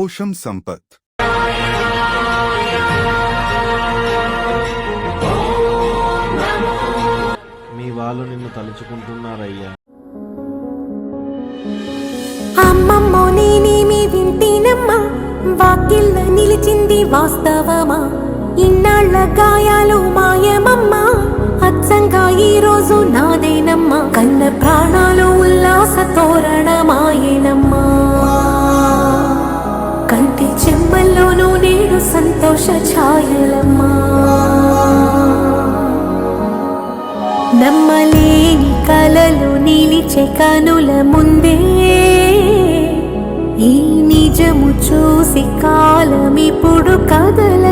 పోషం సంపత్ మీ వాళ్ళు నిన్ను తలుచుకుంటున్నారయ్యా. అమ్మమ్మో నేనేమి వింటేనమ్మా. వాకిళ్ళ నిలిచింది వాస్తవమా? ఇన్నాళ్ళ గాయాలు మాయమమ్మా. అచ్చంగా ఈ రోజు నాదేనమ్మా. కన్న ప్రాణాలు ఉల్లాస తోరణమాయేనమ్మా కంటి చెమ్మల్లోనూ నేడు సంతోష ఛాయలమ్మా. నమ్మలేని కలలు నిలిచే కనుల ముందే ఈ నిజము చూసి కాలమిప్పుడు కదల